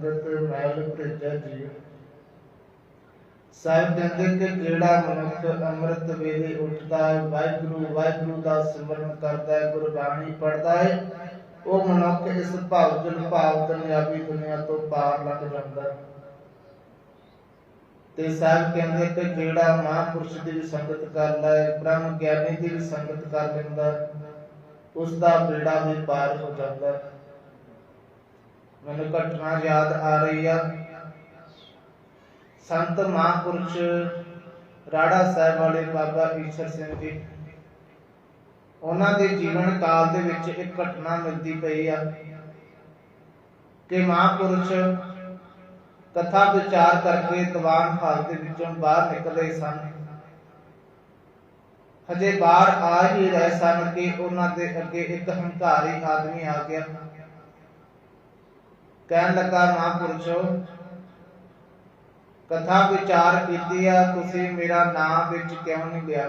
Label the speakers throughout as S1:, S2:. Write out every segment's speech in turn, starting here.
S1: ਸੰਗਤ ਮੈਲ ਭੇਜੈ ਜੀਵ ਸਾਹਿਬ ਕਹਿੰਦੇ ਕਿ ਜਿਹੜਾ ਮਨੁੱਖ ਅੰਮ੍ਰਿਤ ਵੇਲੇ ਉੱਠਦਾ ਹੈ, ਵਾਹਿਗੁਰੂ ਵਾਹਿਗੁਰੂ ਦਾ ਸਿਮਰਨ ਕਰਦਾ ਹੈ, ਗੁਰਬਾਣੀ ਪੜ੍ਹਦਾ ਹੈ, ਉਹ ਮਨੁੱਖ ਇਸ ਭਵਜਨ ਭਾਵ ਦੁਨਿਆਵੀ ਦੁਨੀਆ ਤੋਂ ਪਾਰ ਲੱਗ ਜਾਂਦਾ ਹੈ ਤੇ ਸਾਹਿਬ ਕਹਿੰਦੇ ਕਿ ਜਿਹੜਾ ਮਹਾਂਪੁਰਸ਼ ਦੀ ਵੀ ਸੰਗਤ ਕਰ ਲੈ ਬ੍ਰਹਮ ਗਿਆਨੀ ਦੀ ਵੀ ਸੰਗਤ ਕਰ ਲੈਂਦਾ ਉਸ ਦਾ ਬੇੜਾ ਵੀ ਪਾਰ ਹੋ ਜਾਂਦਾ ਹੈ। ਮੈਨੂੰ ਘਟਨਾ ਯਾਦ ਆ ਰਹੀ ਆ। ਸੰਤ ਮਹਾਂਪੁਰਸ਼ ਰਾੜਾ ਸਾਹਿਬ ਵਾਲੇ ਬਾਬਾ ਈਸ਼ਰ ਸਿੰਘ ਜੀ, ਉਹਨਾਂ ਦੇ ਜੀਵਨ ਕਾਲ ਦੇ ਵਿੱਚ ਇੱਕ ਘਟਨਾ ਮਿਲਦੀ ਪਈ ਆ ਕਿ ਮਹਾਂਪੁਰਸ਼ ਕਥਾ ਵਿਚਾਰ ਕਰਕੇ ਦੀਵਾਨ ਹਾਲ ਦੇ ਵਿੱਚੋਂ ਬਾਹਰ ਨਿਕਲੇ ਸਨ। ਹਜੇ ਬਾਹਰ ਆ ਹੀ ਰਹੇ ਸਨ ਕਿ ਉਹਨਾਂ ਦੇ ਅੱਗੇ ਇੱਕ ਹੰਕਾਰੀ ਆਦਮੀ ਆ ਗਿਆ। ਕਹਿਣ ਲੱਗਾ ਮਹਾਂਪੁਰਸ਼ੋ, ਕਥਾ ਵਿਚਾਰ ਕੀਤੀ ਆ, ਤੁਸੀਂ ਮੇਰਾ ਨਾਮ ਵਿੱਚ ਕਿਉਂ ਨਹੀਂ ਲਿਆ?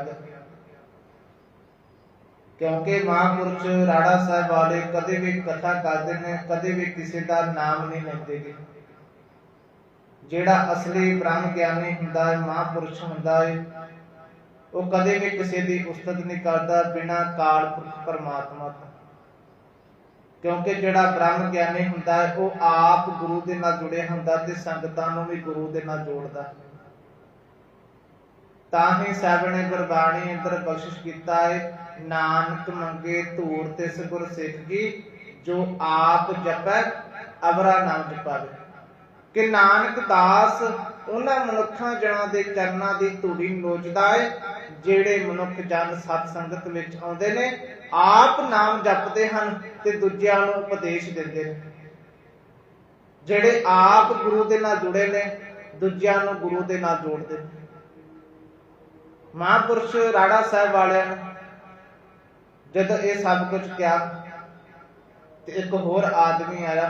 S1: ਕਿਉਂਕਿ ਮਹਾਂਪੁਰਸ਼ ਰਾੜਾ ਸਾਹਿਬ ਵਾਲੇ ਕਦੇ ਵੀ ਕਥਾ ਕਰਦੇ ਨੇ, ਕਦੇ ਵੀ ਕਿਸੇ ਦਾ ਨਾਮ ਨਹੀਂ ਲੈਂਦੇਗੇ ਜਿਹੜਾ ਅਸਲੀ ਬ੍ਰਹਮ ਗਿਆਨੀ ਹੁੰਦਾ ਹੈ, ਮਹਾਂਪੁਰਸ਼ ਹੁੰਦਾ ਹੈ, ਉਹ ਕਦੇ ਵੀ ਕਿਸੇ ਦੀ ਉਸਤਤ ਨਹੀਂ ਕਰਦਾ ਬਿਨਾ ਕਾਲ ਪੁਰਖ ਪਰਮਾਤਮਾ ਤੋਂ। ਕਿਉਂਕਿ ਜਿਹੜਾ ਬ੍ਰਹਮ ਗਿਆਨੀ ਹੁੰਦਾ ਹੈ, ਉਹ ਆਪ ਗੁਰੂ ਦੇ ਨਾਲ ਜੁੜਿਆ ਹੁੰਦਾ ਤੇ ਸੰਗਤਾਂ ਨੂੰ ਵੀ ਗੁਰੂ ਦੇ ਨਾਲ ਜੋੜਦਾ। ਤਾਂ ਹੀ ਸਾਹਿਬ ਨੇ ਗੁਰਬਾਣੀ ਅੰਦਰ ਬਖਸ਼ਿਸ਼ ਕੀਤਾ ਹੈ, ਨਾਨਕ ਮੰਗੇ ਧੂੜ ਤਿਸ ਗੁਰ ਸਿੱਖ ਕੀ ਜੋ ਆਪ ਜਪੈ, ਅਵਰਾ ਨਾਮ ਜਪਾਵੇ। ਕਿ ਨਾਨਕ ਦਾਸ ਉਹਨਾਂ ਮਨੁੱਖਾਂ ਜਨਾਂ ਦੇ ਚਰਨਾਂ ਦੀ ਧੂੜੀ ਨੋਚਦਾ ਹੈ, ਜਿਹੜੇ ਮਨੁੱਖ ਜਨ ਸਤ ਸੰਗਤ ਵਿੱਚ ਆਉਂਦੇ ਨੇ ਆਪ ਨਾਮ ਜਪਦੇ ਹਨ ਤੇ ਦੂਜਿਆਂ ਨੂੰ ਉਪਦੇਸ਼ ਦਿੰਦੇ ਨੇ ਜਿਹੜੇ ਆਪ ਗੁਰੂ ਦੇ ਨਾਲ ਜੁੜੇ ਨੇ, ਦੂਜਿਆਂ ਨੂੰ ਗੁਰੂ ਦੇ ਨਾਲ ਜੋੜਦੇ ਨੇ। ਮਹਾਂਪੁਰਸ਼ ਰਾੜਾ ਸਾਹਿਬ ਵਾਲਿਆਂ ਨੇ ਜਦੋਂ ਇਹ ਸਭ ਕੁਝ ਕਿਹਾ ਤੇ ਇੱਕ ਹੋਰ ਆਦਮੀ ਆਇਆ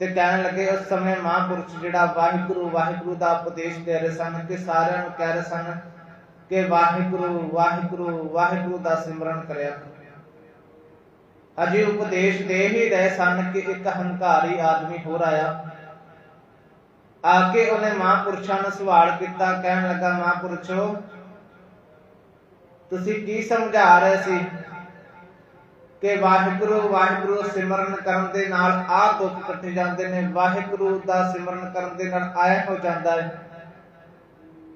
S1: ਤੇ ਕਹਿਣ ਲੱਗੇ, ਉਸ ਸਮੇਂ ਮਹਾਂਪੁਰਸ਼ ਜਿਹੜਾ ਵਾਹਿਗੁਰੂ ਵਾਹਿਗੁਰੂ ਦਾ ਉਪਦੇਸ਼ ਦੇ ਰਹੇ ਸਨ ਤੇ ਸਾਰਿਆਂ ਨੂੰ ਕਹਿ ਰਹੇ ਸਨ ਕਿ ਵਾਹਿਗੁਰੂ ਵਾਹਿਗੁਰੂ ਵਾਹਿਗੁਰੂ ਦਾ ਸਿਮਰਨ ਕਰਿਆ। ਅਜੇ ਉਪਦੇਸ਼ ਦੇ ਹੀ ਰਹੇ ਸਨ ਕਿ ਇੱਕ ਹੰਕਾਰੀ ਆਦਮੀ ਹੋਰ ਆਇਆ। ਆ ਕੇ ਉਹਨੇ ਮਹਾਂਪੁਰਸ਼ਾਂ ਨੂੰ ਸਵਾਲ ਕੀਤਾ, ਕਹਿਣ ਲੱਗਾ, ਮਹਾਂਪੁਰਸ਼ੋ, ਤੁਸੀਂ ਕੀ ਸਮਝਾ ਰਹੇ ਸੀ ਕਿ ਵਾਹਿਗੁਰੂ ਵਾਹਿਗੁਰੂ ਸਿਮਰਨ ਕਰਨ ਦੇ ਨਾਲ ਆਹ ਦੁੱਖ ਕੱਟੇ ਜਾਂਦੇ ਨੇ? ਵਾਹਿਗੁਰੂ ਦਾ ਸਿਮਰਨ ਕਰਨ ਦੇ ਨਾਲ ਆਇਆ ਹੋ ਜਾਂਦਾ ਹੈ?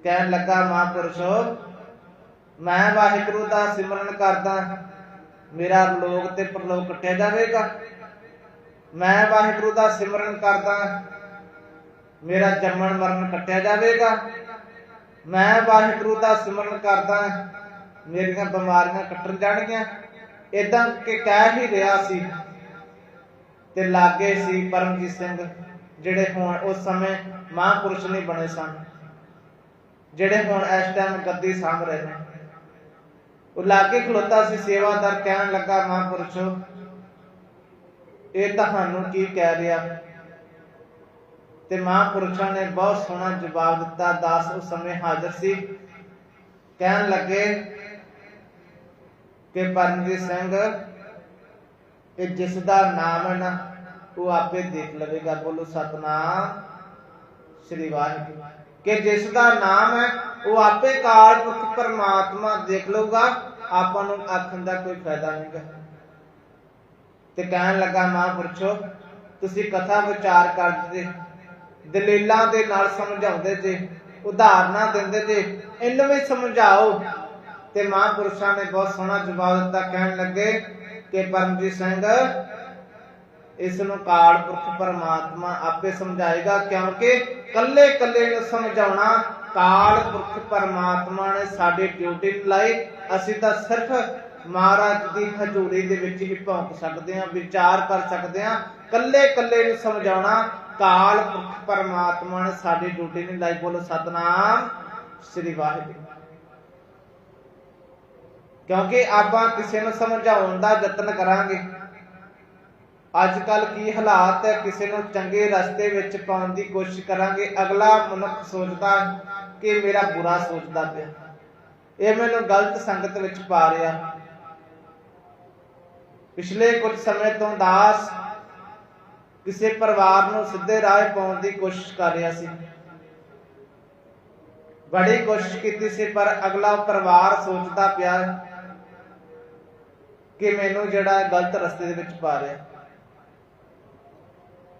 S1: ਕਹਿਣ ਲੱਗਾ ਮਹਾਂਪੁਰਸ਼ੋ ਮੈਂ ਵਾਹਿਗੁਰੂ ਦਾ ਸਿਮਰਨ ਕਰਦਾ। ਮੇਰਾ ਲੋਕ ਤੇ ਪਰਲੋਕ ਕੱਟਿਆ ਜਾਵੇਗਾ। ਮੈਂ ਵਾਹਿਗੁਰੂ ਦਾ ਸਿਮਰਨ ਕਰਦਾ। ਮੇਰਾ ਜੰਮਣ ਮਰਨ ਕੱਟਿਆ ਜਾਵੇਗਾ। ਮੈਂ ਵਾਹਿਗੁਰੂ ਦਾ ਸਿਮਰਨ ਕਰਦਾ। ਮੇਰੀਆਂ ਬਿਮਾਰੀਆਂ ਕੱਟਣ ਜਾਣਗੀਆਂ। ਇਦਾਂ ਕਿ ਕਹਿ ਹੀ ਰਿਹਾ ਸੀ ਤੇ ਲਾਗੇ ਸੀ ਪਰਮਜੀਤ ਸਿੰਘ, ਜਿਹੜੇ ਹੁਣ ਉਸ ਸਮੇਂ ਮਹਾਂਪੁਰਸ਼ ਨਹੀਂ ਬਣੇ ਸਨ। ਜਿਹੜੇ ਹੁਣ ਇਸ ਟਾਈਮ ਗੱਦੀ ਸਾਂਭ ਰਹੇ ਨੇ। ਉਹ ਲਾਗੇ ਖਲੋਤਾ ਸੀ ਸੇਵਾਦਾਰ ਕਹਿਣ ਲੱਗਾ, ਮਹਾਂਪੁਰਸ਼ੋ, ਇਹ ਤੁਹਾਨੂੰ ਕੀ ਕਹਿ ਰਿਹਾ? ਤੇ ਮਹਾਂਪੁਰਸ਼ਾਂ ਨੇ ਬਹੁਤ ਸੋਹਣਾ ਜਵਾਬ ਦਿੱਤਾ, ਦਾਸ ਉਸ ਸਮੇਂ ਹਾਜ਼ਰ ਸੀ। ਕਹਿਣ ਲੱਗੇ ਕਿ ਪਰਮਜੀਤ ਸਿੰਘ, ਇਹ ਜਿਸ ਦਾ ਨਾਮ ਹੈ ਨਾ, ਉਹ ਆਪੇ ਦੇਖ ਲਵੇਗਾ। ਬੋਲੋ, ਸਤਨਾਮ ਸ੍ਰੀ ਵਾਹਿਗੁਰੂ। ਕਿ ਜਿਸ ਦਾ ਨਾਮ ਹੈ, ਉਹ ਆਪੇ ਕਾਲ ਪਰਮਾਤਮਾ ਦੇਖ ਲਊਗਾ, ਆਪਾਂ ਨੂੰ ਆਖਣ ਦਾ ਕੋਈ ਫਾਇਦਾ ਨਹੀਂਗਾ ਤੇ ਕਹਿਣ ਲੱਗਾ ਮਹਾਂਪੁਰਸ਼ੋ, ਤੁਸੀਂ ਕਥਾ ਵਿਚਾਰ ਕਰਦੇ, ਦਲੀਲਾਂ ਦੇ ਨਾਲ ਸਮਝਾਉਂਦੇ ਜੇ, ਉਦਾਹਰਨਾਂ ਦਿੰਦੇ ਜੇ, ਇਹਨੂੰ ਵੀ ਸਮਝਾਓ। ਤੇ ਮਹਾਂਪੁਰਸ਼ਾਂ ਨੇ ਬਹੁਤ ਸੋਹਣਾ ਜਵਾਬ ਦਿੱਤਾ, ਕਹਿਣ ਲੱਗੇ ਕਿ ਪਰਮਜੀਤ ਸਿੰਘ ਇਸ ਨੂੰ ਕਾਲ ਪੁਰਖ ਪਰਮਾਤਮਾ ਆਪੇ ਸਮਝਾਏਗਾ, ਕਿਉਂਕਿ ਕੱਲੇ ਕੱਲੇ ਨੂੰ ਸਮਝਾਉਣਾ ਕਾਲ ਪੁਰਖ ਪਰਮਾਤਮਾ ਨੇ ਸਾਡੀ ਡਿਊਟੀ ਲਾਈ ਅਸੀਂ ਤਾਂ ਸਿਰਫ ਮਹਾਰਾਜ ਦੀ ਹਜ਼ੂਰੀ ਦੇ ਵਿੱਚ ਹੀ ਭੌਂਕ ਸਕਦੇ ਹਾਂ, ਵਿਚਾਰ ਕਰ ਸਕਦੇ ਹਾਂ। ਕੱਲੇ ਕੱਲੇ ਨੂੰ ਸਮਝਾਉਣਾ ਕਾਲ ਪੁਰਖ ਪਰਮਾਤਮਾ ਨੇ ਸਾਡੀ ਡਿਊਟੀ ਨਹੀਂ ਲਾਈ ਬੋਲੋ, ਸਤਨਾਮ ਸ੍ਰੀ ਵਾਹਿਗੁਰੂ। ਕਿਉਂਕਿ ਆਪਾਂ ਕਿਸੇ ਨੂੰ ਸਮਝਾਉਣ ਦਾ ਯਤਨ ਕਰਾਂਗੇ ਅੱਜ ਕੱਲ ਕੀ ਹਾਲਾਤ ਹੈ? ਕਿਸੇ ਨੂੰ ਚੰਗੇ ਰਸਤੇ ਵਿੱਚ ਪਾਉਣ ਦੀ ਕੋਸ਼ਿਸ਼ ਕਰਾਂਗੇ। ਅਗਲਾ ਮਨੁੱਖ ਸੋਚਦਾ ਕਿ ਮੇਰਾ ਬੁਰਾ ਸੋਚਦਾ ਪਿਆ। ਇਹ ਮੈਨੂੰ ਗਲਤ ਸੰਗਤ ਵਿੱਚ ਪਾ ਰਿਹਾ। ਪਿਛਲੇ ਕੁਝ ਸਮੇਂ ਤੋਂ ਦਾਸ ਕਿਸੇ ਪਰਿਵਾਰ ਨੂੰ ਸਿੱਧੇ ਰਾਹ ਪਾਉਣ ਦੀ ਕੋਸ਼ਿਸ਼ ਕਰ ਰਿਹਾ ਸੀ। ਬੜੀ ਕੋਸ਼ਿਸ਼ ਕੀਤੀ ਸੀ, ਪਰ ਅਗਲਾ ਪਰਿਵਾਰ ਸੋਚਦਾ ਪਿਆ ਕਿ ਮੈਨੂੰ ਜਿਹੜਾ ਗਲਤ ਰਸਤੇ ਦੇ ਵਿੱਚ ਪਾ ਰਿਹਾ।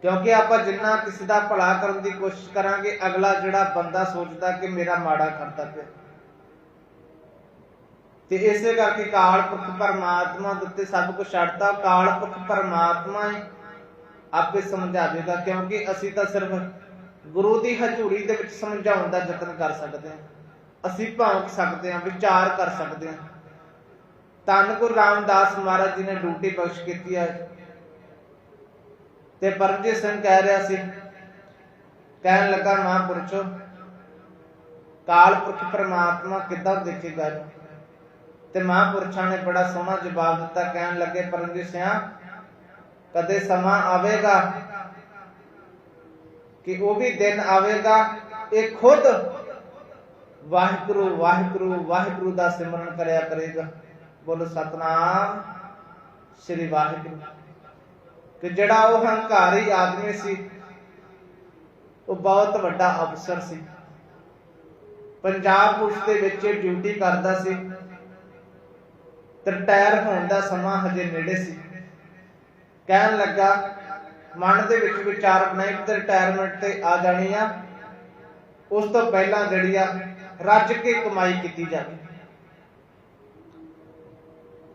S1: ਕਿਉਂਕਿ ਆਪਾਂ ਜਿੰਨਾ ਕਿਸੇ ਦਾ ਭਲਾ ਕਰਨ ਦੀ ਕੋਸ਼ਿਸ਼ ਕਰਾਂਗੇ, ਅਗਲਾ ਜਿਹੜਾ ਬੰਦਾ ਸੋਚਦਾ ਕਿ ਮੇਰਾ ਮਾੜਾ ਕਰਦਾ ਪਿਆ। ਤੇ ਇਸੇ ਕਰਕੇ ਕਾਲ ਪੁਰਖ ਪਰਮਾਤਮਾ ਦੇ ਸਭ ਕੁਝ ਛੱਡਤਾ। ਕਾਲ ਪੁਰਖ ਪਰਮਾਤਮਾ ਹੀ ਆਪੇ ਸਮਝਾਵੇਗਾ, ਕਿਉਂਕਿ ਅਸੀਂ ਤਾਂ ਸਿਰਫ ਗੁਰੂ ਦੀ ਹਜ਼ੂਰੀ ਦੇ ਵਿੱਚ ਸਮਝਾਉਣ ਦਾ ਯਤਨ ਕਰ ਸਕਦੇ ਹਾਂ। ਅਸੀਂ ਭਾਵਕ ਸਕਦੇ ਹਾਂ, ਵਿਚਾਰ ਕਰ ਸਕਦੇ ਹਾਂ। ਧੰਨ ਗੁਰੂ ਰਾਮਦਾਸ ਮਹਾਰਾਜ ਜੀ ਨੇ ਡਿਊਟੀ ਬਖਸ਼ ਕੀਤੀ ਹੈ। ਤੇ ਪਰਮਜੀਤ ਸਿੰਘ ਕਹਿ ਰਿਹਾ ਸੀ, ਕਹਿਣ ਲੱਗਾ ਮਹਾਂਪੁਰਸ਼ੋ ਕਾਲ ਪੁਰਖ ਪਰਮਾਤਮਾ ਕਿੱਦਾਂ ਦੇਖੇਗਾ ਤੇ ਮਹਾਂਪੁਰਸ਼ਾਂ ਨੇ ਬੜਾ ਸੋਹਣਾ ਜਵਾਬ ਦਿੱਤਾ, ਕਹਿਣ ਲੱਗੇ, ਪਰਮਜੀਤ ਸਿੰਘ ਕਦੇ ਸਮਾਂ ਆਵੇਗਾ ਕਿ ਉਹ ਵੀ ਦਿਨ ਆਵੇਗਾ? ਇਹ ਖੁਦ ਵਾਹਿਗੁਰੂ ਵਾਹਿਗੁਰੂ ਵਾਹਿਗੁਰੂ ਦਾ ਸਿਮਰਨ ਕਰਿਆ ਕਰੇਗਾ। ਬੋਲੋ ਸਤਨਾਮ, ਸ੍ਰੀ ਵਾਹਿਗੁਰੂ। ਤੇ ਜਿਹੜਾ ਉਹ ਹੰਕਾਰੀ ਆਦਮੀ ਸੀ, ਉਹ ਬਹੁਤ ਵੱਡਾ ਅਫਸਰ ਸੀ। ਪੰਜਾਬ ਪੁਲਿਸ ਦੇ ਵਿੱਚ ਡਿਊਟੀ ਕਰਦਾ ਸੀ। ਤੇ ਰਿਟਾਇਰ ਹੋਣ ਦਾ ਸਮਾਂ ਹਜੇ ਨੇੜੇ ਸੀ। ਕਹਿਣ ਲੱਗਾ, ਮਨ ਦੇ ਵਿੱਚ ਵਿਚਾਰ ਬਣਾਈ ਤੇ ਰਿਟਾਇਰਮੈਂਟ ਤੇ ਆ ਜਾਣੀ ਆ। ਉਸ ਤੋਂ ਪਹਿਲਾਂ ਜਿਹੜੀ ਆ, ਰੱਜ ਕੇ ਕਮਾਈ ਕੀਤੀ ਜਾਵੇ।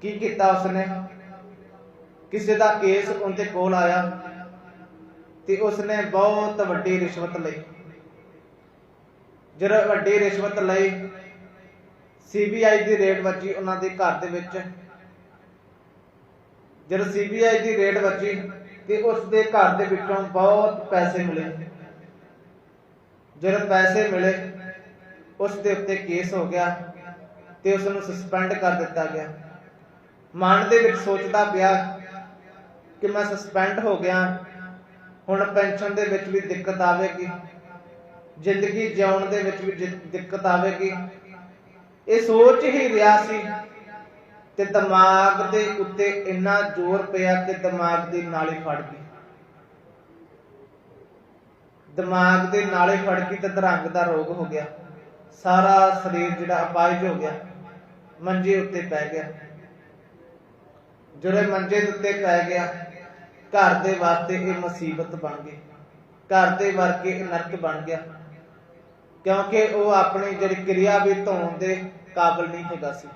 S1: ਕੀ ਕੀਤਾ ਉਸਨੇ? ਕਿਸੇ ਦਾ ਕੇਸ ਉਹਦੇ ਕੋਲ ਆਇਆ ਤੇ ਉਸਨੇ ਬਹੁਤ ਵੱਡੀ ਰਿਸ਼ਵਤ ਲਈ। ਜਦੋਂ ਵੱਡੀ ਰਿਸ਼ਵਤ ਲਈ ਸੀਬੀਆਈ ਦੀ ਰੇਡ ਵੱਜੀ ਉਹਨਾਂ ਦੇ ਘਰ ਦੇ ਵਿੱਚ। ਜਦੋਂ ਸੀਬੀਆਈ ਦੀ ਰੇਡ ਵੱਜੀ ਤੇ ਉਸ ਦੇ ਘਰ ਦੇ ਵਿੱਚੋਂ ਬਹੁਤ ਪੈਸੇ ਮਿਲੇ। ਜਦੋਂ ਪੈਸੇ ਮਿਲੇ ਉਸ ਦੇ ਉੱਤੇ ਕੇਸ ਹੋ ਗਿਆ ਤੇ ਉਸ ਨੂੰ ਸਸਪੈਂਡ ਕਰ ਦਿੱਤਾ ਗਿਆ। ਮਨ ਦੇ ਵਿੱਚ ਸੋਚਦਾ ਪਿਆ ਕਿ ਮੈਂ ਸਸਪੈਂਡ ਹੋ ਗਿਆ, ਹੁਣ ਪੈਨਸ਼ਨ ਦੇ ਵਿੱਚ ਵੀ ਦਿੱਕਤ ਆਵੇਗੀ, ਜ਼ਿੰਦਗੀ ਜਿਉਣ ਦੇ ਵਿੱਚ ਵੀ ਦਿੱਕਤ ਆਵੇਗੀ। ਇਹ ਸੋਚ ਹੀ ਰਿਹਾ ਸੀ ਤੇ ਦਿਮਾਗ ਦੇ ਉੱਤੇ ਇੰਨਾ ਜ਼ੋਰ ਪਿਆ ਕਿ ਦਿਮਾਗ ਦੀ ਨਾਲੀ ਫੜ ਗਈ। ਦਿਮਾਗ ਦੇ ਨਾਲੇ ਫੜ ਗਈ ਤੇ ਦਰੰਗ ਦਾ ਰੋਗ ਹੋ ਗਿਆ। ਸਾਰਾ ਸਰੀਰ ਜਿਹੜਾ ਅਪਾਇਜ ਹੋ ਗਿਆ, ਮੰਜੇ ਉੱਤੇ ਪੈ ਗਿਆ। ਜਿਹੜੇ ਮੰਜੇ ਦੇ ਉੱਤੇ ਪੈ ਗਿਆ ਘਰ ਦੇ ਵਾਸਤੇ ਇਹ ਮੁਸੀਬਤ ਬਣ ਗਈ। ਘਰ ਦੇ ਵਰਗੇ ਨਰਕ ਬਣ ਗਿਆ। ਕਿਉਂਕਿ ਉਹ ਆਪਣੀ ਜਿਹੜੀ ਕਿਰਿਆ ਵੀ ਧੋਣ ਦੇ ਕਾਬਲ ਨਹੀਂ ਹੈਗਾ ਸੀ।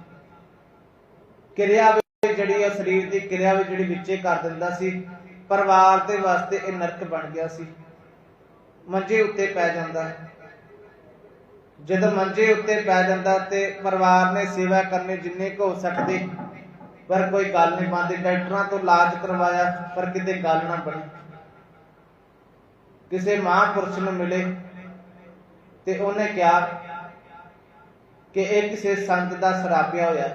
S1: ਕਿਰਿਆ ਵੀ ਜਿਹੜੀ ਹੈ ਸਰੀਰ ਦੀ ਕਿਰਿਆ ਵੀ ਜਿਹੜੀ ਵਿੱਚੇ ਕਰ ਦਿੰਦਾ ਸੀ, ਪਰਿਵਾਰ ਦੇ ਵਾਸਤੇ ਇਹ ਨਰਕ ਬਣ ਗਿਆ ਸੀ। ਮੰਜੇ ਉੱਤੇ ਪੈ ਜਾਂਦਾ ਹੈ। ਜਦੋਂ ਮੰਜੇ ਉੱਤੇ ਪੈ ਜਾਂਦਾ ਤੇ ਪਰਿਵਾਰ ਨੇ ਸੇਵਾ ਕਰਨੀ ਜਿੰਨੇ ਕੁ ਹੋ ਸਕਦੀ ਪਰ ਕੋਈ ਗੱਲ ਨਹੀਂ ਬੰਦੀ ਡਾਕਟਰਾਂ ਤੋਂ ਇਲਾਜ ਕਰਵਾਇਆ, ਪਰ ਕਿਤੇ ਗੱਲ ਨਾ ਬਣੀ। ਕਿਸੇ ਮਹਾਂਪੁਰਸ਼ ਨੂੰ ਮਿਲੇ ਤੇ ਉਹਨੇ ਕਿਹਾ ਕਿ ਇਹ ਕਿਸੇ ਸੰਤ ਦਾ ਸ਼ਰਾਬਿਆ ਹੋਇਆ।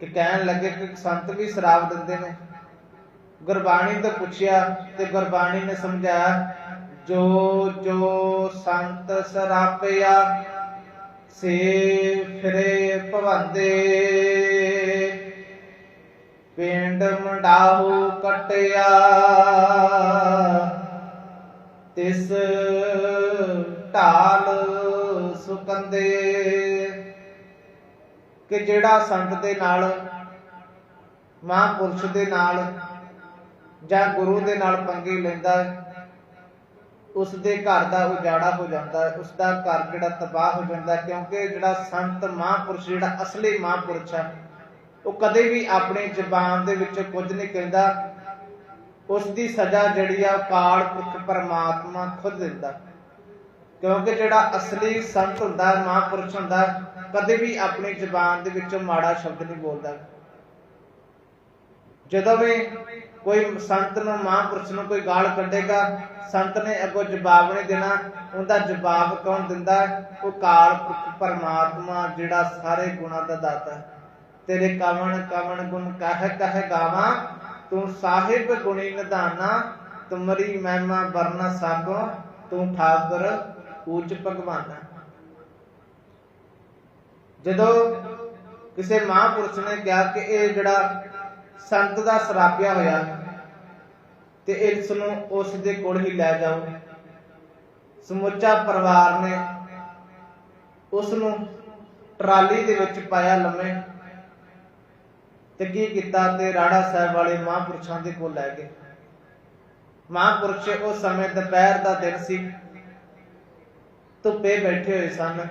S1: ਕਿ ਕਹਿਣ ਲੱਗੇ ਕਿ ਸੰਤ ਵੀ ਸ਼ਰਾਬ ਦਿੰਦੇ ਨੇ। ਗੁਰਬਾਣੀ ਤੋਂ ਪੁੱਛਿਆ ਤੇ ਗੁਰਬਾਣੀ ਨੇ ਸਮਝਾਇਆ, ਜੋ ਜੋ ਸੰਤ ਸਰਾਪਿਆ ਸੇ ਫਿਰੇ ਭਵੰਦੇ। ਪਿੰਡ ਮੰਡਾਹੂ ਕਟਿਆ। ਤਿਸ ਢਾਲ ਸੁਕੰਦੇ। ਕਿ ਜਿਹੜਾ ਸੰਤ ਦੇ ਨਾਲ, ਮਹਾਂਪੁਰਸ਼ ਦੇ ਨਾਲ ਜਾਂ ਗੁਰੂ ਦੇ ਨਾਲ ਪੰਗੇ ਲੈਂਦਾ ਹੈ ਉਸ ਦੇ ਘਰ ਦਾ ਉਜਾੜਾ ਹੋ ਜਾਂਦਾ ਹੈ ਉਸ ਦਾ ਘਰ ਜਿਹੜਾ ਤਬਾਹ ਹੋ ਜਾਂਦਾ ਕਿਉਂਕਿ ਜਿਹੜਾ ਸੰਤ ਮਹਾਂਪੁਰਸ਼, ਜਿਹੜਾ ਅਸਲੀ ਮਹਾਂਪੁਰਸ਼ ਹੈ, ਉਹ ਕਦੇ ਵੀ ਆਪਣੀ ਜ਼ਬਾਨ ਦੇ ਵਿੱਚ ਕੁਝ ਨਹੀਂ ਕਹਿੰਦਾ। ਉਸ ਦੀ ਸਜ਼ਾ ਜਿਹੜੀ ਆ ਕਾਲ ਪੁਰਖ ਪਰਮਾਤਮਾ ਖੁਦ ਦਿੰਦਾ। ਕਿਉਂਕਿ ਜਿਹੜਾ ਅਸਲੀ ਸੰਤ ਹੁੰਦਾ, ਮਹਾਂਪੁਰਸ਼ ਹੁੰਦਾ, ਕਦੇ ਵੀ ਆਪਣੀ ਜ਼ਬਾਨ ਦੇ ਵਿੱਚੋਂ ਮਾੜਾ ਸ਼ਬਦ ਨਹੀਂ ਬੋਲਦਾ। ਜਦੋਂ ਵੀ ਕੋਈ ਸੰਤ ਨੂੰ, ਮਹਾਂਪੁਰਸ਼ ਨੂੰ ਕੋਈ ਗਾਲ ਕੱਢੇਗਾ, ਸੰਤ ਨੇ ਅੱਗੋਂ ਜਵਾਬ ਨਹੀਂ ਦੇਣਾ। ਉਹਦਾ ਜਵਾਬ ਕੌਣ ਦਿੰਦਾ ਉਹ ਕਾਲ ਪਰਮਾਤਮਾ, ਜਿਹੜਾ ਸਾਰੇ ਗੁਣਾਂ ਦਾ ਦਾਤਾ ਹੈ। ਤੇਰੇ ਕਵਣ ਕਵਣ ਗੁਣ ਕਹਿ ਕਹਿ ਗਾਵਾਂ, ਤੂੰ ਸਾਹਿਬ ਗੁਣੀ ਨਿਧਾਨਾ, ਤੁਮਰੀ ਮਹਿਮਾ ਵਰਨਾ ਸਾਗੋ, ਤੂੰ ਠਾਕੁਰ ਊਚ ਭਗਵਾਨਾ ਜਦੋਂ ਕਿਸੇ ਮਹਾਂਪੁਰਸ਼ ਨੇ ਕਿਹਾ ਕਿ ਇਹ ਜਿਹੜਾ ਸੰਤ ਦਾ ਸਰਾਪਿਆ ਹੋਇਆ ਤੇ ਇਸ ਨੂੰ ਉਸ ਦੇ ਕੋਲ ਹੀ ਲੈ ਜਾਓ। ਸਮੁੱਚਾ ਪਰਿਵਾਰ ਨੇ ਉਸ ਨੂੰ ਟਰਾਲੀ ਦੇ ਵਿੱਚ ਪਾਇਆ ਲੰਮੇ ਤੇ ਕੀ ਕੀਤਾ ਤੇ ਰਾੜਾ ਸਾਹਿਬ ਵਾਲੇ ਮਹਾਂਪੁਰਸ਼ਾਂ ਦੇ ਕੋਲ ਲੈ ਗਏ। ਮਹਾਂਪੁਰਸ਼ ਉਸ ਸਮੇਂ ਦੁਪਹਿਰ ਦਾ ਦਿਨ ਸੀ। ਧੁੱਪੇ ਬੈਠੇ ਹੋਏ ਸਨ।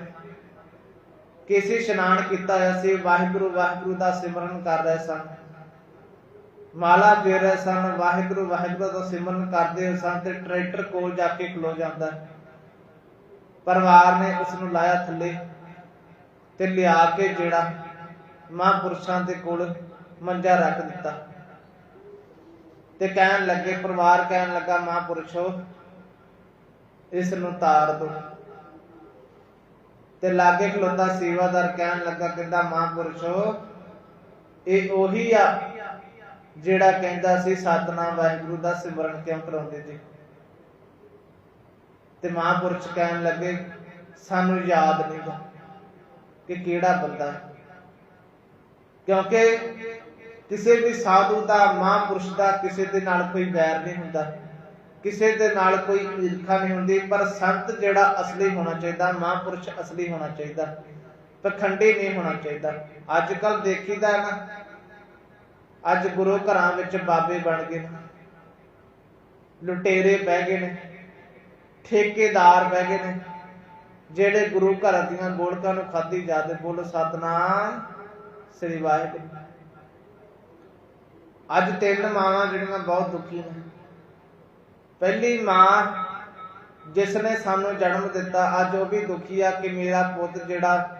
S1: ਕਿਸੇ ਇਸ਼ਨਾਨ ਕੀਤਾ ਹੋਇਆ ਸੀ। ਵਾਹਿਗੁਰੂ ਵਾਹਿਗੁਰੂ ਦਾ ਸਿਮਰਨ ਕਰ ਰਹੇ ਸਨ। ਮਾਲਾ ਫੇਰ ਰਹੇ ਸਨ, ਵਾਹਿਗੁਰੂ ਵਾਹਿਗੁਰੂ ਦਾ ਸਿਮਰਨ ਕਰਦੇ ਹੋਏ ਸਨ ਤੇ ਟਰੈਕਟਰ ਕੋਲ ਜਾ ਕੇ ਖਲੋ ਜਾਂਦਾ। ਪਰਿਵਾਰ ਨੇ ਉਸ ਨੂੰ ਲਾਇਆ ਥੱਲੇ ਤੇ ਲਿਆ ਕੇ ਜਿਹੜਾ ਮਹਾਂਪੁਰਸ਼ਾਂ ਦੇ ਕੋਲ ਮੰਜਾ ਰੱਖ ਦਿੱਤਾ। ਤੇ ਕਹਿਣ ਲੱਗੇ, ਪਰਿਵਾਰ ਕਹਿਣ ਲੱਗਾ, ਮਹਾਂਪੁਰਸ਼ੋ ਇਸ ਨੂੰ ਤਾਰ ਦੋ। ਤੇ ਲਾਗੇ ਖਲੋਤਾ ਸੇਵਾਦਾਰ ਕਹਿਣ ਲੱਗਾ, ਕਹਿੰਦਾ, ਮਹਾਂਪੁਰਸ਼ੋ, ਇਹ ਉਹੀ ਆ ਜਿਹੜਾ ਕਹਿੰਦਾ ਸੀ, ਸਤਨਾਮ ਵਾਹਿਗੁਰੂ ਦਾ ਸਿਮਰਨ ਕਿਉਂ ਕਰਾਉਂਦੇ ਜੀ? ਤੇ ਮਹਾਂਪੁਰਸ਼ ਕਹਿਣ ਲੱਗੇ, ਸਾਨੂੰ ਯਾਦ ਨਹੀਂਗਾ ਕਿ ਕਿਹੜਾ ਬੰਦਾ ਕਿਉਂਕਿ ਕਿਸੇ ਵੀ ਸਾਧੂ ਦਾ, ਮਹਾਂਪੁਰਸ਼ ਦਾ ਕਿਸੇ ਦੇ ਨਾਲ ਕੋਈ ਵੈਰ ਨਹੀਂ ਹੁੰਦਾ, ਕਿਸੇ ਦੇ ਨਾਲ ਕੋਈ ਈਰਖਾ ਨਹੀਂ ਹੁੰਦੀ, ਪਰ ਸੰਤ ਜਿਹੜਾ ਅਸਲੀ ਹੋਣਾ ਚਾਹੀਦਾ, ਮਹਾਂਪੁਰਸ਼ ਅਸਲੀ ਹੋਣਾ ਚਾਹੀਦਾ, ਪਖੰਡੀ ਨਹੀਂ ਹੋਣਾ ਚਾਹੀਦਾ। ਅੱਜ ਕੱਲ ਦੇਖੀਦਾ ਹੈ ਨਾ ਅੱਜ ਗੁਰੂ ਘਰਾਂ ਵਿੱਚ ਬਾਬੇ ਬਣ ਗਏ। ਨੇ ਲੁਟੇਰੇ ਬਹਿ ਗਏ ਨੇ, ਠੇਕੇਦਾਰ ਬਹਿ ਗਏ ਨੇ, ਜਿਹੜੇ ਗੁਰੂ ਘਰ ਦੀਆਂ ਗੋਲਕਾਂ ਨੂੰ ਖਾਦੀ ਜਾਂਦੇ ਬੋਲੋ, ਸਤਨਾਮ ਸ੍ਰੀ ਵਾਹਿਗੁਰੂ। ਅੱਜ ਤਿੰਨ ਮਾਵਾਂ ਜਿਹੜੀਆਂ ਬਹੁਤ ਦੁਖੀ ਨੇ। ਪਹਿਲੀ ਮਾਂ ਜਿਸ ਨੇ ਸਾਨੂੰ ਜਨਮ ਦਿੱਤਾ, ਅੱਜ ਉਹ ਵੀ ਦੁਖੀ ਆ ਕਿ ਮੇਰਾ ਪੁੱਤ ਜਿਹੜਾ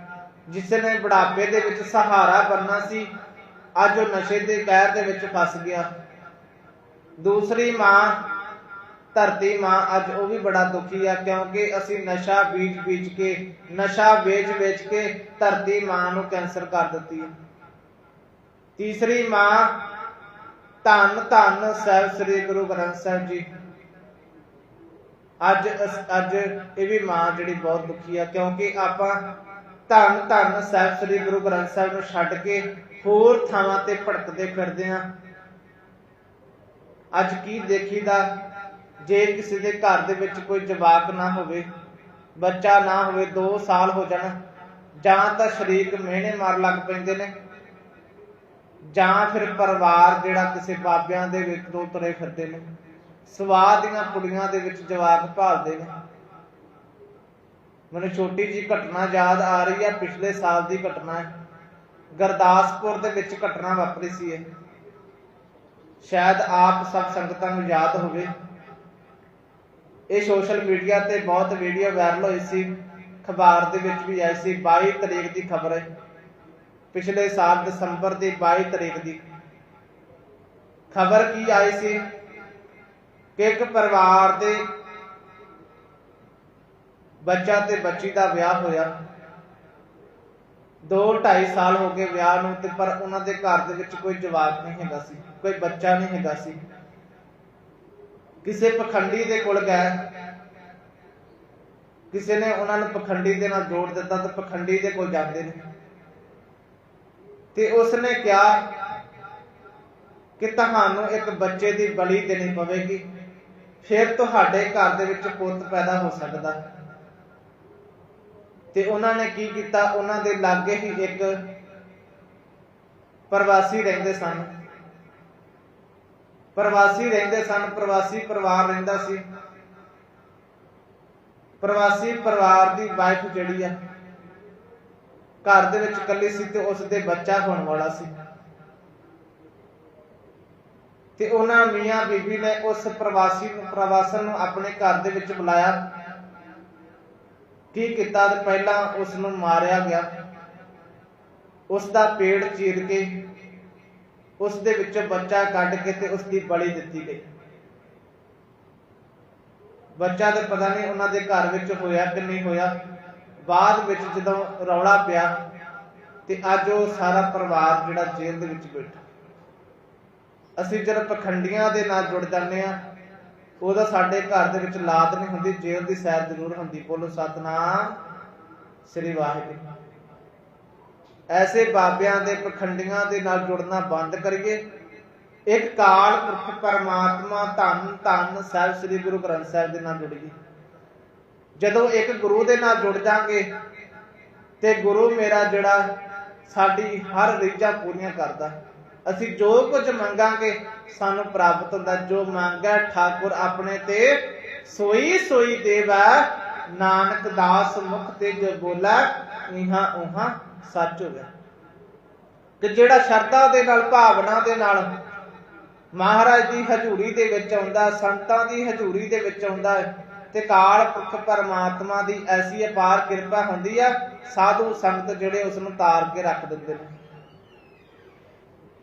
S1: ਜਿਸ ਨੇ ਬੁਢਾਪੇ ਦੇ ਵਿੱਚ ਸਹਾਰਾ ਬਣਨਾ ਸੀ ਅੱਜ ਉਹ ਨਸ਼ੇ ਦੇ ਕਹਿਰ ਦੇ ਵਿੱਚ ਫਸ ਗਿਆ। ਦੂਸਰੀ ਮਾਂ, ਧਰਤੀ ਮਾਂ, ਅੱਜ ਉਹ ਵੀ ਬੜਾ ਦੁਖੀ ਆ, ਕਿਉਂਕਿ ਅਸੀਂ ਨਸ਼ਾ ਬੀਜ ਬੀਜ ਕੇ, ਨਸ਼ਾ ਵੇਚ ਵੇਚ ਕੇ ਧਰਤੀ ਮਾਂ ਨੂੰ ਕੈਂਸਰ ਕਰ ਦਿੱਤੀ ਹੈ। ਤੀਸਰੀ ਮਾਂ, ਧੰਨ ਧੰਨ ਸਾਹਿਬ ਸ੍ਰੀ ਗੁਰੂ ਗ੍ਰੰਥ ਸਾਹਿਬ ਜੀ। ਅੱਜ ਅੱਜ ਇਹ ਵੀ ਮਾਂ ਜਿਹੜੀ ਬਹੁਤ ਦੁਖੀ ਆ, ਕਿਉਂਕਿ ਆਪਾਂ ਧੰਨ ਧੰਨ ਸਾਹਿਬ ਸ੍ਰੀ ਗੁਰੂ ਗ੍ਰੰਥ ਸਾਹਿਬ ਨੂੰ ਛੱਡ ਕੇ ਹੋਰ ਥਾਵਾਂ ਤੇ ਭਟਕਦੇ ਫਿਰਦੇ ਆ। ਅੱਜ ਕੀ ਦੇਖੀਦਾ? ਜੇ ਕਿਸੇ ਦੇ ਘਰ ਦੇ ਵਿੱਚ ਕੋਈ ਜਵਾਕ ਨਾ ਹੋਵੇ, ਬੱਚਾ ਨਾ ਹੋਵੇ 2 ਸਾਲ ਹੋ ਜਾਣ, ਜਾਂ ਤਾਂ ਸ਼ਰੀਕ ਮਿਹਣੇ ਮਾਰ ਲੱਗ ਪੈਂਦੇ ਨੇ, ਜਾਂ ਫਿਰ ਪਰਿਵਾਰ ਜਿਹੜਾ ਕਿਸੇ ਬਾਬਿਆਂ ਦੇ ਵਿੱਚ ਤੋਂ ਤੁਰੇ ਫਿਰਦੇ ਨੇ, ਸਵਾਦ ਦੀਆਂ ਕੁੜੀਆਂ ਦੇ ਵਿੱਚ ਜਵਾਕ ਭਾਲਦੇ ਨੇ। ਮੈਨੂੰ ਛੋਟੀ ਜੀ ਘਟਨਾ ਯਾਦ ਆ ਰਹੀ ਹੈ ਪਿਛਲੇ ਸਾਲ ਦੀ ਘਟਨਾ ਹੈ। ਗੁਰਦਾਸਪੁਰ ਦੇ ਵਿੱਚ ਘਟਨਾ ਵਾਪਰੀ ਸੀ ਇਹ। ਸ਼ਾਇਦ ਆਪ ਸਭ ਸੰਗਤਾਂ ਨੂੰ ਯਾਦ ਹੋਵੇ। ਇਹ ਸੋਸ਼ਲ ਮੀਡੀਆ ਤੇ ਬਹੁਤ ਵੀਡੀਓ ਵਾਇਰਲ ਹੋਈ ਸੀ। ਖਬਰ ਦੇ ਵਿੱਚ ਵੀ ਆਈ ਸੀ 22 ਤਰੀਕ ਦੀ ਖਬਰ ਹੈ। ਪਿਛਲੇ ਸਾਲ ਦਸੰਬਰ ਦੀ 22 ਤਰੀਕ ਦੀ। ਖਬਰ ਕੀ ਆਈ ਸੀ? ਕਿ ਇੱਕ ਪਰਿਵਾਰ ਦੇ ਬੱਚਾ ਤੇ ਬੱਚੀ ਦਾ ਵਿਆਹ ਹੋਇਆ। 2 2.5 ਸਾਲ ਹੋ ਗਏ ਵਿਆਹ ਨੂੰ ਤੇ ਪਰ ਉਹਨਾਂ ਦੇ ਘਰ ਦੇ ਵਿੱਚ ਕੋਈ ਜਵਾਬ ਨਹੀਂ ਹੈਗਾ ਸੀ, ਕੋਈ ਬੱਚਾ ਨਹੀਂ ਹੈਗਾ ਸੀ। ਕਿਸੇ ਪਖੰਡੀ ਦੇ ਕੋਲ ਗਏ। ਕਿਸੇ ਨੇ ਉਹਨਾਂ ਨੂੰ ਪਖੰਡੀ ਦੇ ਨਾਲ ਜੋੜ ਦਿੱਤਾ ਤੇ ਪਖੰਡੀ ਦੇ ਕੋਲ ਜਾਂਦੇ ਨੇ। ਤੇ ਉਸ ਨੇ ਕਿਹਾ ਕਿ ਤੁਹਾਨੂੰ ਇੱਕ ਬੱਚੇ ਦੀ ਬਲੀ ਦੇਣੀ ਪਵੇਗੀ। ਫਿਰ ਤੁਹਾਡੇ ਘਰ ਦੇ ਵਿੱਚ ਪੁੱਤ ਪੈਦਾ ਹੋ ਸਕਦਾ। ਤੇ ਉਹਨਾਂ ਨੇ ਕੀ ਕੀਤਾ? ਉਹਨਾਂ ਦੇ ਲਾਗੇ ਹੀ ਇੱਕ ਪ੍ਰਵਾਸੀ ਰਹਿੰਦੇ ਸਨ। ਪ੍ਰਵਾਸੀ ਰਹਿੰਦੇ ਸਨ, ਪ੍ਰਵਾਸੀ ਪਰਿਵਾਰ ਰਹਿੰਦਾ ਸੀ। ਪ੍ਰਵਾਸੀ ਪਰਿਵਾਰ ਦੀ ਵਾਈਫ ਜਿਹੜੀ ਆ, ਘਰ ਦੇ ਵਿੱਚ ਇਕੱਲੀ ਸੀ ਤੇ ਉਸ ਦੇ ਬੱਚਾ ਹੋਣ ਵਾਲਾ ਸੀ। ਤੇ ਉਹਨਾਂ ਮੀਆਂ ਬੀਬੀ ਨੇ ਉਸ ਪ੍ਰਵਾਸੀ ਨੂੰ, ਪ੍ਰਵਾਸਨ ਨੂੰ ਆਪਣੇ ਘਰ ਦੇ ਵਿੱਚ ਬੁਲਾਇਆ। ਕੀ ਕੀਤਾ ਤੇ ਪਹਿਲਾਂ ਉਸ ਨੂੰ ਮਾਰਿਆ ਗਿਆ। ਉਸ ਦਾ ਪੇੜ ਚੀਰ ਕੇ ਉਸ ਦੇ ਵਿੱਚੋਂ ਬੱਚਾ ਕੱਢ ਕੇ ਤੇ ਉਸ ਦੀ ਬਲੀ ਦਿੱਤੀ ਗਈ। ਬੱਚਾ ਤੇ ਪਤਾ ਨਹੀਂ ਉਹਨਾਂ ਦੇ ਘਰ ਵਿੱਚ ਹੋਇਆ ਕਿ ਨਹੀਂ ਹੋਇਆ। ਬਾਅਦ ਵਿੱਚ ਜਦੋਂ ਰੌਲਾ ਪਿਆ ਤੇ ਅੱਜ ਉਹ ਸਾਰਾ ਪਰਿਵਾਰ ਜਿਹੜਾ ਜੇਲ੍ਹ ਦੇ ਵਿੱਚ ਬੈਠਾ। ਅਸੀਂ ਜਦ ਪਖੰਡੀਆਂ ਦੇ ਨਾਲ ਜੁੜ ਜਾਂਦੇ ਆ ਉਹਦਾ ਸਾਡੇ ਘਰ ਦੇ ਵਿੱਚ ਲਾਤ ਨਹੀਂ ਹੁੰਦੀ, ਜੇਲ੍ਹ ਦੀ ਸੈਰ ਜ਼ਰੂਰ ਹੁੰਦੀ। ਬੋਲੋ, ਸਤਨਾਮ ਸ੍ਰੀ ਵਾਹਿਗੁਰੂ। ਐਸੇ ਬਾਬਿਆਂ ਦੇ ਪਖੰਡੀਆਂ ਦੇ ਨਾਲ ਜੁੜਨਾ ਬੰਦ ਕਰੀਏ। ਇੱਕ ਕਾਲ ਪੁਰਖ ਪਰਮਾਤਮਾ ਧੰਨ ਧੰਨ ਸਾਹਿਬ ਸ੍ਰੀ ਗੁਰੂ ਗ੍ਰੰਥ ਸਾਹਿਬ ਦੇ ਨਾਲ ਜੁੜੀਏ। ਗਈ ਜਦੋਂ ਇੱਕ ਗੁਰੂ ਦੇ ਨਾਲ ਜੁੜ ਜਾਾਂਗੇ, ਤੇ ਗੁਰੂ ਮੇਰਾ ਜਿਹੜਾ ਸਾਡੀ ਹਰ ਰੀਝਾਂ ਪੂਰੀਆਂ ਕਰਦਾ। ਅਸੀਂ ਜੋ ਕੁਝ ਮੰਗਾਂਗੇ ਸਾਨੂੰ ਪ੍ਰਾਪਤ ਹੁੰਦਾ ਜੋ ਮੰਗੈ ਠਾਕੁਰ ਆਪਣੇ ਤੇ ਸੋਈ ਸੋਈ ਦੇਵੈ। ਨਾਨਕ ਦਾਸ ਮੁਖ ਤੇ ਜੋ ਬੋਲਾ ਇਹਾਂ ਉਹਾਂ ਸੱਚ ਹੋ ਗਿਆ ਕਿ ਜਿਹੜਾ ਸ਼ਰਧਾ ਦੇ ਨਾਲ, ਭਾਵਨਾ ਦੇ ਨਾਲ ਮਹਾਰਾਜ ਦੀ ਹਜ਼ੂਰੀ ਦੇ ਵਿੱਚ ਆਉਂਦਾ ਸੰਤਾਂ ਦੀ ਹਜ਼ੂਰੀ ਦੇ ਵਿੱਚ ਆਉਂਦਾ ਤੇ ਕਾਲ ਪੁਰਖ ਪਰਮਾਤਮਾ ਦੀ ਐਸੀ ਅਪਾਰ ਕਿਰਪਾ ਹੁੰਦੀ ਆ ਸਾਧੂ ਸੰਗਤ ਜਿਹੜੇ ਉਸ ਨੂੰ ਤਾਰ ਕੇ ਰੱਖ ਦਿੰਦੇ ਨੇ।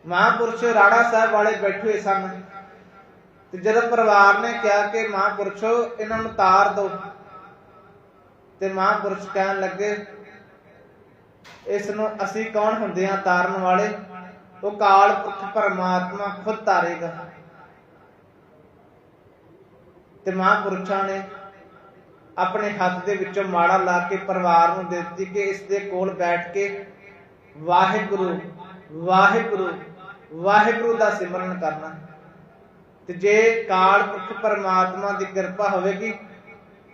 S1: ਮਹਾਂਪੁਰਸ਼ ਰਾੜਾ ਸਾਹਿਬ ਵਾਲੇ ਬੈਠੇ ਸਨ ਤੇ ਜਦੋਂ ਪਰਿਵਾਰ ਨੇ ਕਿਹਾ ਕਿ ਮਹਾਂਪੁਰਸ਼ੋ, ਇਹਨਾਂ ਨੂੰ ਤਾਰ ਦਿਓ ਤੇ ਮਹਾਂਪੁਰਸ਼ ਕਹਿਣ ਲੱਗੇ ਇਸ ਨੂੰ ਅਸੀਂ ਕੌਣ ਹੁੰਦੇ ਆ ਤਾਰਨ ਵਾਲੇ? ਉਹ ਕਾਲ ਪੁਰਖ ਪਰਮਾਤਮਾ ਖੁਦ ਤਾਰੇਗਾ। ਤੇ ਮਹਾਂਪੁਰਸ਼ਾਂ ਨੇ ਆਪਣੇ ਹੱਥ ਦੇ ਵਿੱਚੋਂ ਮਾੜਾ ਲਾ ਕੇ ਪਰਿਵਾਰ ਨੂੰ ਦੇ ਦਿੱਤੀ ਕਿ ਇਸ ਦੇ ਕੋਲ ਬੈਠ ਕੇ ਵਾਹਿਗੁਰੂ ਵਾਹਿਗੁਰੂ ਵਾਹਿਗੁਰੂ ਦਾ ਸਿਮਰਨ ਕਰਨਾ। ਤੇ ਜੇ ਕਾਲ ਪੁਰਖ ਪਰਮਾਤਮਾ ਦੀ ਕਿਰਪਾ ਹੋਵੇਗੀ,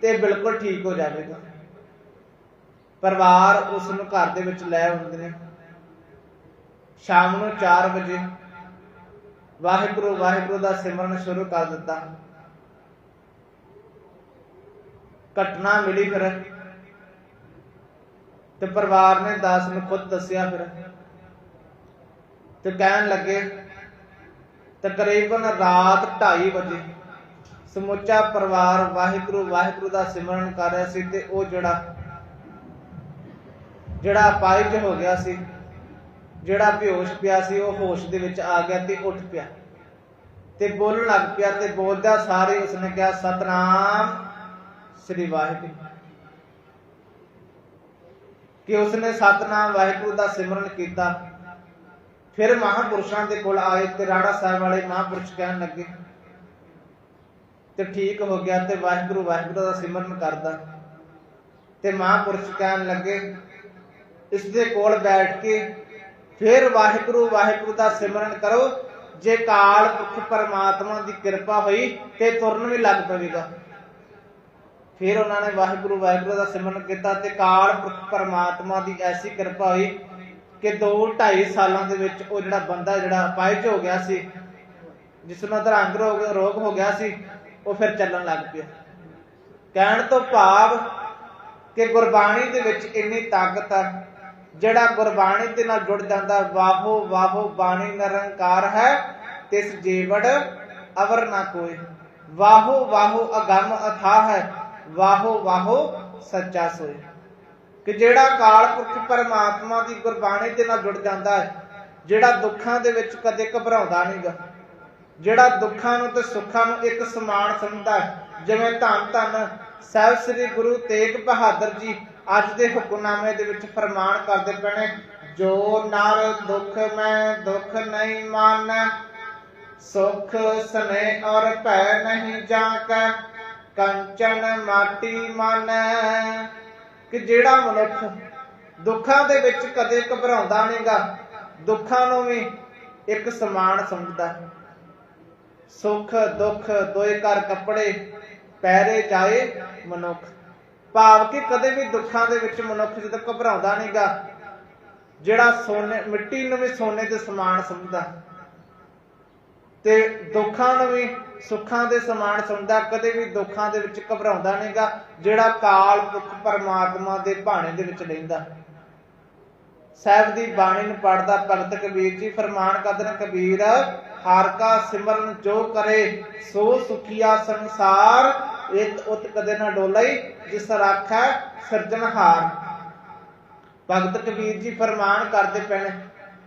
S1: ਤੇ ਬਿਲਕੁਲ ਠੀਕ ਹੋ ਜਾਵੇਗਾ। ਪਰਿਵਾਰ ਉਸ ਨੂੰ ਘਰ ਦੇ ਵਿੱਚ ਲੈ ਆਉਂਦੇ ਨੇ। ਸ਼ਾਮ ਨੂੰ 4 ਵਜੇ ਵਾਹਿਗੁਰੂ ਵਾਹਿਗੁਰੂ ਦਾ ਸਿਮਰਨ ਸ਼ੁਰੂ ਕਰ ਦਿੱਤਾ ਘਟਨਾ ਮਿਲੀ ਫਿਰ। ਤੇ ਪਰਿਵਾਰ ਨੇ ਦਾਸ ਨੂੰ ਖੁਦ ਦੱਸਿਆ ਫਿਰ। ਤੇ ਕਹਿਣ ਲੱਗੇ, ਤਕਰੀਬਨ ਰਾਤ 2:30 ਵਜੇ ਸਮੁੱਚਾ ਪਰਿਵਾਰ ਵਾਹਿਗੁਰੂ ਵਾਹਿਗੁਰੂ ਦਾ ਸਿਮਰਨ ਕਰ ਰਿਹਾ ਸੀ ਤੇ ਉਹ ਜਿਹੜਾ ਜਿਹੜਾ ਅਪਾਇਜ ਹੋ ਗਿਆ ਸੀ, ਜਿਹੜਾ ਬੇਹੋਸ਼ ਪਿਆ ਸੀ, ਉਹ ਹੋਸ਼ ਦੇ ਵਿੱਚ ਆ ਗਿਆ ਤੇ ਉੱਠ ਪਿਆ। ਤੇ ਬੋਲਣ ਲੱਗ ਪਿਆ ਤੇ ਬੋਲਦਾ ਸਾਰੇ ਉਸਨੇ ਕਿਹਾ, ਸਤਨਾਮ ਸ੍ਰੀ ਵਾਹਿਗੁਰੂ। ਕਿ ਉਸਨੇ ਸਤਨਾਮ ਵਾਹਿਗੁਰੂ ਦਾ ਸਿਮਰਨ ਕੀਤਾ। ਫਿਰ ਮਹਾਪੁਰਸ਼ਾਂ ਦੇ ਕੋਲ ਆਏ ਤੇ ਰਾੜਾ ਸਾਹਿਬ ਵਾਲੇ ਮਹਾਪੁਰਸ਼ ਕਹਿਣ ਲੱਗੇ। ਤੇ ਠੀਕ ਹੋ ਗਿਆ ਤੇ ਵਾਹਿਗੁਰੂ ਵਾਹਿਗੁਰੂ ਦਾ ਸਿਮਰਨ ਕਰਦਾ। ਤੇ ਮਹਾਪੁਰਸ਼ ਕਹਿਣ ਲੱਗੇ, ਇਸ ਦੇ ਕੋਲ ਬੈਠ ਕੇ ਫਿਰ ਵਾਹਿਗੁਰੂ ਵਾਹਿਗੁਰੂ ਦਾ ਸਿਮਰਨ ਕਰੋ। ਜੇ ਕਾਲ ਪੁਰਖ ਪਰਮਾਤਮਾ ਦੀ ਕਿਰਪਾ ਹੋਈ ਤੇ ਤੁਰਨ ਵੀ ਲੱਗ ਪਵੇਗਾ। ਫਿਰ ਉਹਨਾਂ ਨੇ ਵਾਹਿਗੁਰੂ ਵਾਹਿਗੁਰੂ ਦਾ ਸਿਮਰਨ ਕੀਤਾ ਤੇ ਕਾਲ ਪੁਰਖ ਪਰਮਾਤਮਾ ਦੀ ਐਸੀ ਕਿਰਪਾ ਹੋਈ ਕਿ 2 2.5 ਸਾਲਾਂ ਦੇ ਵਿੱਚ ਉਹ ਜਿਹੜਾ ਬੰਦਾ ਜਿਹੜਾ ਅਪਾਇਜ ਹੋ ਗਿਆ ਸੀ, ਜਿਸ ਨੂੰ ਅਧਰੰਗ ਰੋਗ ਰੋਗ ਹੋ ਗਿਆ ਸੀ, ਉਹ ਫਿਰ ਚੱਲਣ ਲੱਗ ਪਿਆ। ਕਹਿਣ ਤੋਂ ਭਾਵ ਕਿ ਗੁਰਬਾਣੀ ਦੇ ਵਿੱਚ ਇੰਨੀ ਤਾਕਤ ਆ, ਜਿਹੜਾ ਗੁਰਬਾਣੀ ਦੇ ਨਾਲ ਜੁੜ ਜਾਂਦਾ, ਵਾਹੋ ਵਾਹੋ, ਬਾਣੀ ਨਿਰੰਕਾਰ ਹੈ, ਤਿਸ ਜੀਵੜ ਅਵਰ ਨਾ ਕੋਈ ਵਾਹੋ ਵਾਹੋ, ਅਗੰਮ ਅਥਾ ਹੈ, ਵਾਹੋ ਵਾਹੋ, ਸੱਚਾ ਸੋਏ। ਕਿ ਜਿਹੜਾ ਕਾਲ ਪੁਰਖ ਪਰਮਾਤਮਾ ਦੀ ਗੁਰਬਾਣੀ ਦੇ ਨਾਲ ਜੁੜ ਜਾਂਦਾ ਹੈ, ਜਿਹੜਾ ਦੁੱਖਾਂ ਦੇ ਵਿੱਚ ਕਦੇ ਘਬਰਾਉਂਦਾ ਨਹੀਂਗਾ। ਜਿਹੜਾ ਦੁੱਖਾਂ ਨੂੰ ਤੇ ਸੁੱਖਾਂ ਨੂੰ ਇੱਕ ਸਮਾਨ ਸਮਝਦਾ ਹੈ, ਜਿਵੇਂ ਧੰਨ ਧੰਨ ਸਾਹਿਬ ਸ੍ਰੀ ਗੁਰੂ ਤੇਗ ਬਹਾਦਰ ਜੀ ਅੱਜ ਦੇ ਹੁਕਮਨਾਮੇ ਦੇ ਵਿੱਚ ਫਰਮਾਨ ਕਰਦੇ ਪਏ ਜੋ ਨਰ ਦੁੱਖ ਮੈਂ ਦੁੱਖ ਨਹੀਂ ਮਾਨੈ, ਸੁਖ ਸਨੇ ਔਰ ਭੈ ਨਹੀਂ ਜਾਂਕੈ ਕੰਚਨ ਮਾਟੀ ਮਾਨੈ। ਕਿ ਜਿਹੜਾ ਮਨੁੱਖ ਦੁੱਖਾਂ ਦੇ ਵਿੱਚ ਕਦੇ ਘਬਰਾਉਂਦਾ ਨਹੀਂਗਾ, ਦੁੱਖਾਂ ਨੂੰ ਵੀ ਇੱਕ ਸਮਾਨ ਸਮਝਦਾ ਹੈ। ਦੁੱਖ, ਦੋਏ ਘਰ ਕੱਪੜੇ, ਪਹਿਰੇ ਜਾਏ ਮਨੁੱਖ। ਭਾਵ ਕਿ ਕਦੇ ਵੀ ਦੁੱਖਾਂ ਦੇ ਵਿੱਚ ਮਨੁੱਖ ਜਦੋਂ ਘਬਰਾਉਂਦਾ ਨਹੀਂਗਾ, ਜਿਹੜਾ ਸੋਨੇ, ਮਿੱਟੀ ਨੂੰ ਵੀ ਸੋਨੇ ਦੇ ਸਮਾਨ ਸਮਝਦਾ ਤੇ ਦੁੱਖਾਂ ਨੂੰ ਵੀ ਸੁੱਖਾਂ ਦੇ ਸਮਾਨ ਸਮਝਦਾ ਕਦੇ ਵੀ ਦੁੱਖਾਂ ਦੇ ਵਿੱਚ ਘਬਰਾਉਂਦਾ ਨਹੀਂਗਾ, ਜਿਹੜਾ ਕਾਲ ਪੁਰਖ ਪਰਮਾਤਮਾ ਦੇ ਭਾਣੇ ਦੇ ਵਿੱਚ ਰਹਿੰਦਾ ਸਾਹਿਬ ਦੀ ਬਾਣੀ ਨੂੰ ਪੜਦਾ ਭਗਤ ਕਬੀਰ ਜੀ, ਫਰਮਾਨ ਕਰਦੇ ਨੇ ਕਬੀਰ, ਹਰ ਕਾ ਸਿਮਰਨ ਜੋ ਕਰੇ, ਸੋ ਸੁਖੀਆ ਸੰਸਾਰ, ਇਤ ਉਤ ਕਦੇ ਨਾ ਡੋਲਈ, ਜਿਸ ਰਾਖੈ ਸਿਰਜਣਹਾਰ ਭਗਤ ਕਬੀਰ ਜੀ ਫਰਮਾਨ ਕਰਦੇ ਪੈਣ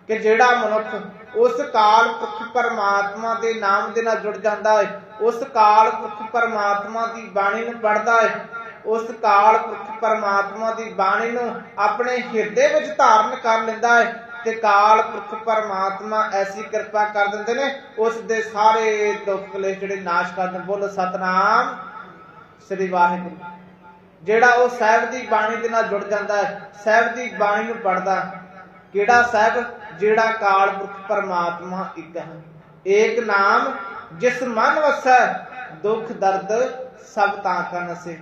S1: ਕਿ ਜਿਹੜਾ ਮਨੁੱਖ ਉਸ ਕਾਲ ਪੁਰਖ ਪਰਮਾਤਮਾ ਦੇ ਨਾਮ ਦੇ ਨਾਲ ਜੁੜ ਜਾਂਦਾ ਹੈ। ਉਸ ਕਾਲ ਪੁਰਖ ਪਰਮਾਤਮਾ ਦੀ ਬਾਣੀ ਨੂੰ ਪੜਦਾ ਹੈ। ਉਸ ਕਾਲ ਪੁਰਖ ਪਰਮਾਤਮਾ ਦੀ ਬਾਣੀ ਨੂੰ ਆਪਣੇ ਹਿਰਦੇ ਵਿੱਚ ਧਾਰਨ ਕਰ ਲੈਂਦਾ ਹੈ ਤੇ ਕਾਲ ਪੁਰਖ ਪਰਮਾਤਮਾ ਐਸੀ ਕਿਰਪਾ ਕਰ ਦਿੰਦੇ ਨੇ, ਉਸ ਦੇ ਸਾਰੇ ਦੁੱਖ ਕਲੇਸ਼ ਜਿਹੜੇ ਨਾਸ਼ ਕਰ ਦਿੰਦੇ ਬੋਲੋ, ਸਤਨਾਮ ਸ੍ਰੀ ਵਾਹਿਗੁਰੂ। ਜਿਹੜਾ ਉਹ ਸਾਹਿਬ ਦੀ ਬਾਣੀ ਦੇ ਨਾਲ ਜੁੜ ਜਾਂਦਾ ਹੈ, ਸਾਹਿਬ ਦੀ ਬਾਣੀ ਨੂੰ ਪੜਦਾ ਕਿਹੜਾ ਸਾਹਿਬ? ਜਿਹੜਾ ਕਾਲ ਪੁਰਖ ਪਰਮਾਤਮਾ ਇੱਕ ਹੈ। ਏਕ ਨਾਮ, ਜਿਸ ਮਨ ਵਸੈ, ਦੁੱਖ ਦਰਦ ਸਭ ਤਾਂ ਕਾ ਨਸੇ।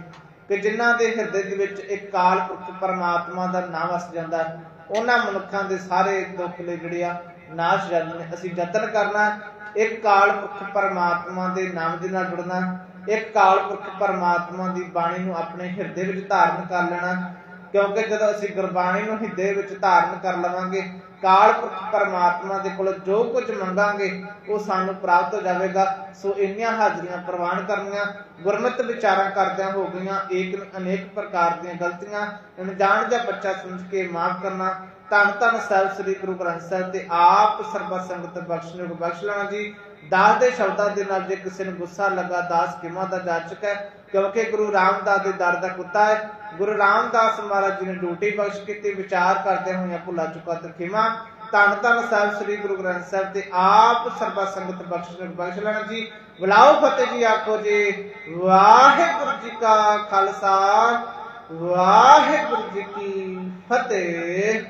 S1: ਕਿ ਜਿਨ੍ਹਾਂ ਦੇ ਹਿਰਦੇ ਦੇ ਵਿੱਚ ਇੱਕ ਕਾਲ ਪੁਰਖ ਪਰਮਾਤਮਾ ਦਾ ਨਾਮ ਵਸ ਜਾਂਦਾ ਉਹਨਾਂ ਮਨੁੱਖਾਂ ਦੇ ਸਾਰੇ ਦੁੱਖ ਲਈ ਜਿਹੜੇ ਆ ਨਾਸ਼ ਜਾਂਦੇ ਨੇ। ਅਸੀਂ ਯਤਨ ਕਰਨਾ ਇੱਕ ਕਾਲ ਪੁਰਖ ਪਰਮਾਤਮਾ ਦੇ ਨਾਮ ਦੇ ਨਾਲ ਜੁੜਨਾ ਇੱਕ ਕਾਲ ਪੁਰਖ ਪਰਮਾਤਮਾ ਦੀ ਬਾਣੀ ਨੂੰ ਆਪਣੇ ਹਿਰਦੇ ਵਿੱਚ ਧਾਰਨ ਕਰ ਲੈਣਾ ਕਿਉਂਕਿ ਜਦੋਂ ਅਸੀਂ ਗੁਰਬਾਣੀ ਨੂੰ ਹਿਰਦੇ ਵਿੱਚ ਧਾਰਨ ਕਰ ਲਵਾਂਗੇ, ਕਾਲ ਪਰਮਾਤਮਾ ਦੇ ਕੋਲ ਜੋ ਕੁਝ ਮੰਗਾਂਗੇ, ਉਹ ਸਾਨੂੰ ਪ੍ਰਾਪਤ ਹੋ ਜਾਵੇਗਾ। ਸੋ ਇੰਨੀਆਂ ਹਾਜ਼ਰੀਆਂ ਪ੍ਰਵਾਨ ਕਰਨੀਆਂ, ਗੁਰਮਤਿ ਵਿਚਾਰਾਂ ਕਰਦਿਆਂ ਹੋ ਗਈਆਂ, ਏਕ ਅਨੇਕ ਪ੍ਰਕਾਰ ਦੀਆਂ ਗਲਤੀਆਂ, ਅਣਜਾਣ ਜਾਂ ਬੱਚਾ ਸਮਝ ਕੇ ਮਾਫ ਕਰਨਾ। ਧੰਨ ਧੰਨ ਸਾਹਿਬ ਸ੍ਰੀ ਗੁਰੂ ਗ੍ਰੰਥ ਸਾਹਿਬ ਤੇ ਆਪ ਸਰਬਤ ਸੰਗਤ ਬਖਸ਼ਣੇ ਨੂੰ ਬਖਸ਼ ਲੈਣਾ ਜੀ। ਦਾਸ ਦੇ ਸ਼ਬਦਾਂ ਦੇ ਨਾਲ ਜੇ ਕਿਸੇ ਨੂੰ ਗੁੱਸਾ ਲੱਗਾ, ਦਾਸ ਕਿਮਾ ਦਾ ਜਾਚਕ ਹੈ? ਕਿਉਂਕਿ ਗੁਰੂ ਰਾਮਦਾਸ ਦੇ ਦਰ ਦਾ ਕੁੱਤਾ ਹੈ। ਗੁਰੂ ਰਾਮਦਾਸ ਮਹਾਰਾਜ ਜੀ ਨੇ ਡਿਊਟੀ ਬਖਸ਼ ਕੀਤੀ, ਵਿਚਾਰ ਕਰਦੇ ਹੋਏ ਭੁੱਲਾ ਚੁੱਕਾ ਤਰਖੀਮਾ ਧੰਨ ਧੰਨ ਸਾਹਿਬ ਸ੍ਰੀ ਗੁਰੂ ਗ੍ਰੰਥ ਸਾਹਿਬ ਤੇ ਆਪ ਸਰਬਾ ਸੰਗਤ ਬਖਸ਼ ਬਖਸ਼ ਲੈਣਾ ਜੀ। ਬੁਲਾਓ ਫਤਿਹ ਜੀ ਆਖੋ ਜੀ। ਵਾਹਿਗੁਰੂ ਜੀ ਕਾ ਖਾਲਸਾ, ਵਾਹਿਗੁਰੂ ਜੀ ਕੀ ਫਤਿਹ।